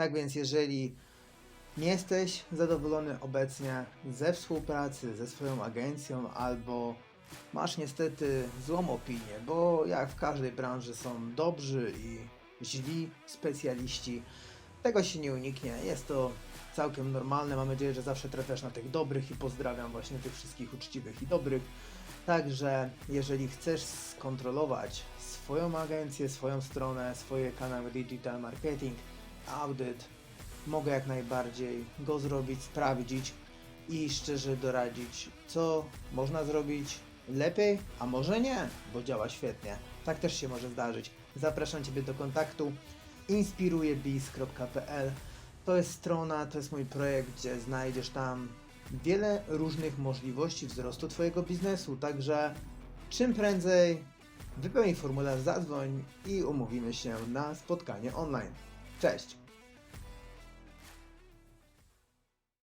Tak więc jeżeli nie jesteś zadowolony obecnie ze współpracy ze swoją agencją albo masz niestety złą opinię, bo jak w każdej branży są dobrzy i źli specjaliści, tego się nie uniknie. Jest to całkiem normalne. Mam nadzieję, że zawsze trafiasz na tych dobrych i pozdrawiam właśnie tych wszystkich uczciwych i dobrych. Także jeżeli chcesz skontrolować swoją agencję, swoją stronę, swoje kanały digital marketing, audyt, mogę jak najbardziej go zrobić, sprawdzić i szczerze doradzić, co można zrobić lepiej, a może nie, bo działa świetnie. Tak też się może zdarzyć. Zapraszam Ciebie do kontaktu inspirujebiz.pl To jest strona, to jest mój projekt, gdzie znajdziesz tam wiele różnych możliwości wzrostu Twojego biznesu, także czym prędzej wypełnij formularz, zadzwoń i umówimy się na spotkanie online. Cześć!